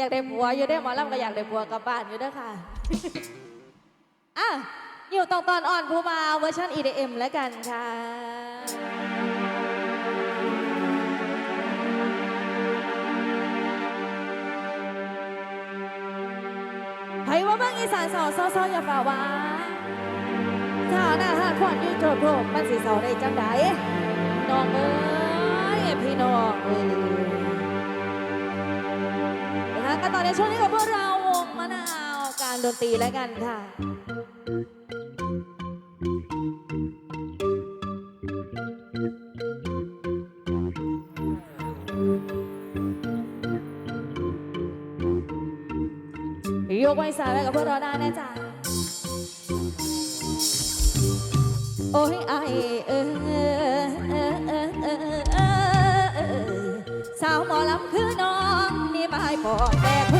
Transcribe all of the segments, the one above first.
อยากได้ผัวอยู่ได้หมอลำก็อยากได้ผัวกลับบ้านอยู่เด้อค่ะอะอยู่ตรงตอนอ่อนผู้มาเวอร์ชัน EDM แล้วกันค่ะไผว่าเบิ่งอีสานสอซอซออย่าฝ่าหวาถ้าหน้าหาดขวัญอยู่โจโครกมันสิเสาได้จังไดน้องเอ้ยพี่น้องเอ้ย ช่วงนี้กับพวกเราวงมะนาวการดนตรีแล้วกันค่ะยกไว้สายไว้กับพวกเราได้นะจ๊ะโอ้ยไอเออเออเออเออเออสาวหมอลำคือน้องนี่ไม่ปอกแต่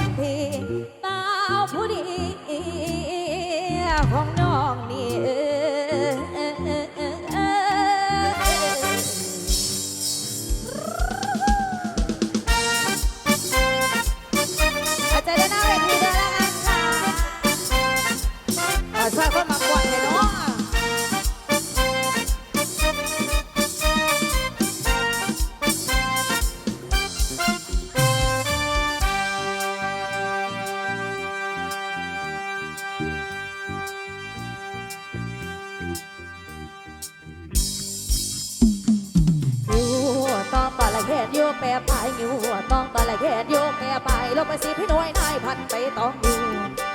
อนละเขตอยู่แปลายอยู่ต้องตอนละเขตอยู่แปรปลายลงไปสิพี่น้อยนายพันไปต้องอยู่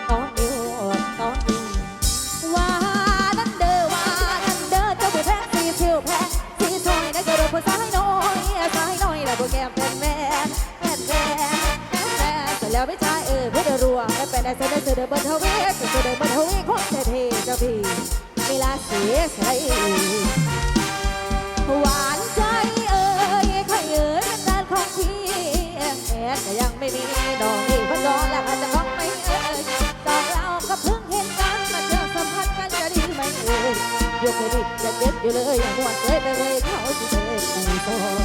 ต้องอยู่ต้องอยู่ว่านั่นเด้อว่านั่นเด้อเจ้าผู้แพ้สีสิวแพ้สีซอยนั่นก็เด้อผู้ชายน้อยชายน้อยแล้วผู้แก้มเป็นแม่แม่แม่แม่เสร็จแล้วไม่ใช่เออผู้เดือรัวแล้วเป็นไอ้เสด็จเสด็จบนทวีเสด็จบนทวีของเศรษฐีเจ้าพี่เวลาเสียใสหวาน แม้แต่ยังไม่มีดอกที่พันจอและอาจจะของไม่เอ่ยตอนเราก็เพิ่งเห็นกันมาเจอสัมผัสกันจะดีไหมเอ่ยยกให้ดิจะเด็บอยู่เลยยังหวนเคยไปเลยเขาที่เคยไปต่อ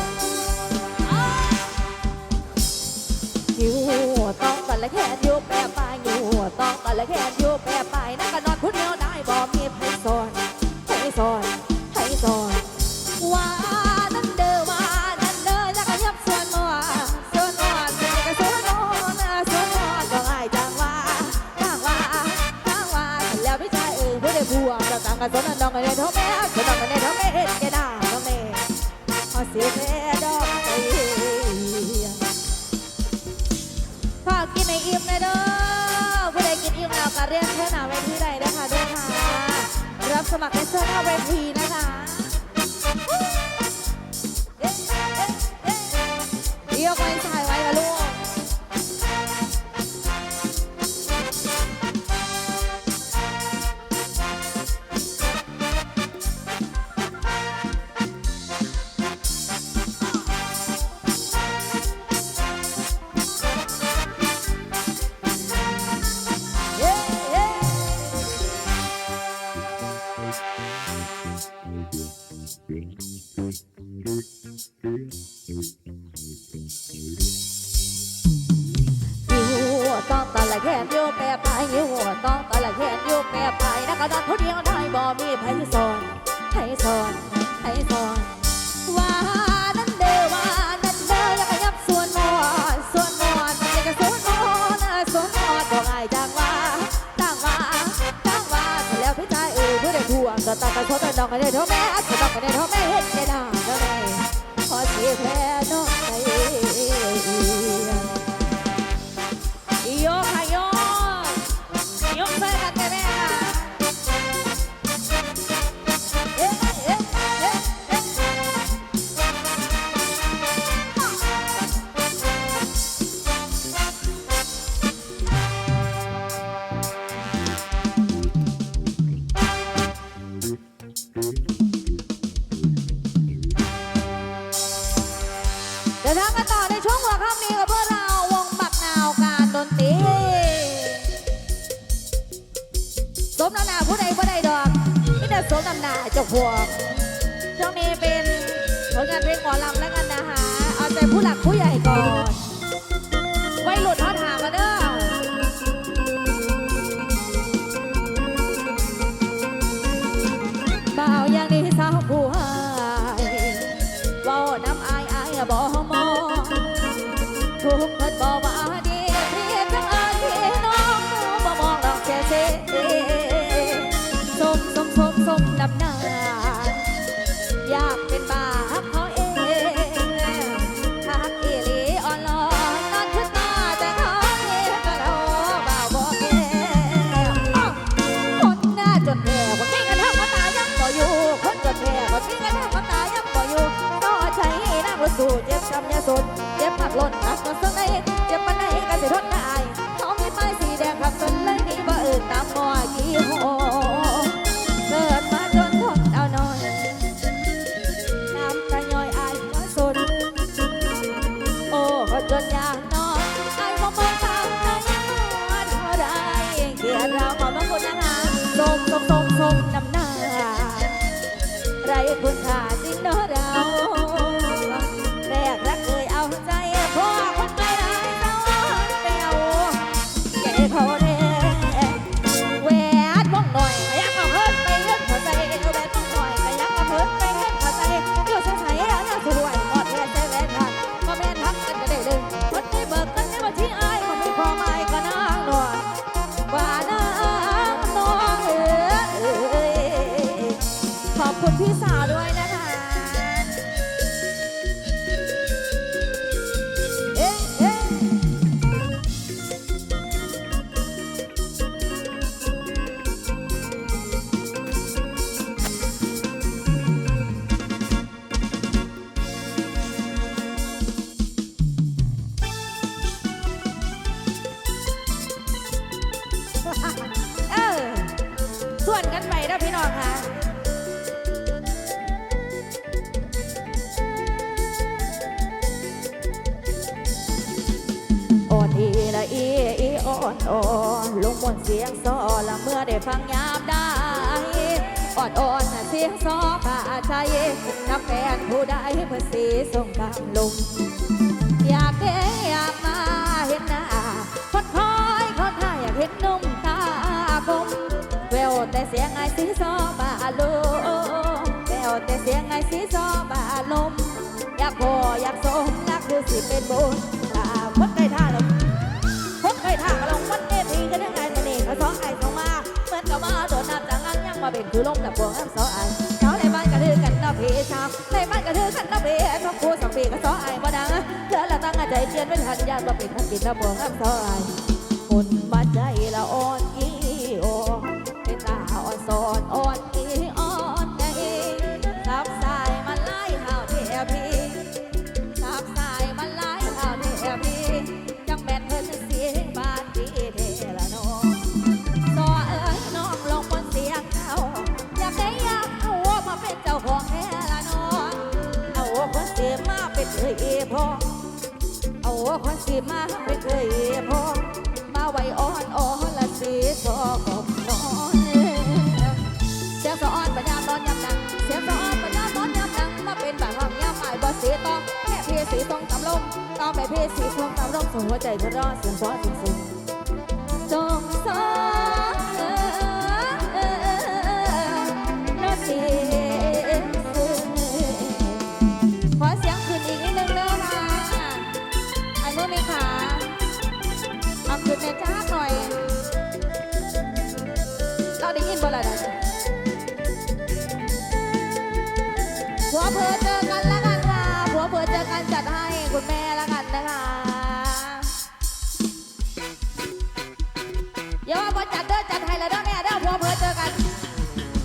บัวจะต่างกันสนนองกันในท้องแม่จะต้องกันในท้องแม่เห็นแกนาท้องแม่อเสียแพ้ดอกไม้ฝากกินในอิ่มนะเด้อผู้ใดกินอิ่มแล้วก็เรียกเชิญหน้าเวทีใดนะคะด้วยค่ะรับสมัครในเสื้อหน้าเวทีนะคะ ละแค่อยู่แปรไปอยู่ต้องตะละแค่อยู่แปรไปนักกระดานผู้เดียวได้บ่มีไผสอนไผสอนไผสอนว่านั่นเด้อว่านั่นเด้ออยากยับส่วนนอนส่วนนอนอยากจะส่วนนอนส่วนนอนก็ง่ายจังว่าจังว่าจังว่าแต่แล้วพี่ชายเออผู้ใดทวงก็ตั้งกันโทษแต่น้องกันได้เท่าแม่ก็ต้องกันได้เท่าแม่เห็นแก่หน้าเท่าแม่พอเสียแพ้น้องใจ เดี๋ยวทำกันต่อในช่วงหัวค่ำนี้กับพวกเราวงบักนาวการดนตรีสมน้ำหนาผู้ใดผู้ใดดอกนี่แต่สมน้ำหนาเจ้าพวกช่วงนี้เป็นผลงานเพลงหมอลำแล้วกันนะคะเอาใจผู้หลักผู้ใหญ่ก่อน ล่นหักก็สังใดเจ็บปานใดก็สิทนได้เขามีป้สีแดงขับสนเลยนี่บ่เอื่นตามงอกี่โหเกิดมาจนทนเอาหน่อยน้ำตาย่อยอายก็สนโอ้ก็จนอย่างน้อยอายมองมองทางใจยังนวลเท่าไรเกลียดเราขอบพระคุณนะคะสมสมสมสมน้ำหน้าไรคุณค่าจริงเนอะ ส่วนกันไปนะพี่น้องค่ะอ่อนอีละอีอีอ่อนอ่อนลงบนเสียงซอละเมื่อได้ฟังยามได้อ่อนอ่อนเสียงซอผ่าใจนับแฟนผู้ใดเพื่อสีส่งตามลมอยากเด้อยากมาเห็นหน้าคนคอยคนท่าอยากเห็นนุ่มตาคม แต่เสียงไอ้สีซอบาลมแววแต่เสียงไอ้สีซอบาลมอยากพออยากสมรักคือสิเป็นบุญตาวัดใกล้ท่าลงวัดใกล้ท่าก็ลงวัดเอพีกันยังไงตัวนี้เขาสองไอ้สองมาเหมือนกับมาโดนน้ำจากงั้นยังมาเป็นคือลมดับพวงน้ำสองไอ้เช้าในบ้านกระดือกันนะพี่ชาวในบ้านกระดือกันนะพี่ชอบคู่สองปีก็สองไอ้มาดังเหลือละตั้งใจเจียนไม่ทันยานมาเป็นทันกินน้ำพวงน้ำสองไอ้คนมาใจละอ่อน คนสีมาเป็นเคยพอมาไว้อ่อนอ่อนละสีซอกบนอนเสียงสะอ้อนปัญญามนอนยำดังเสียงสะอ้อนปัญญามนอนยำดังมาเป็นบางห้องยามหมายบ่สีต้องแค่เพียสีทรงตำลมต้องไปเพียสีทรงตำลมส่งหัวใจเพื่อรอเสียงเพราะจริงจริง เรา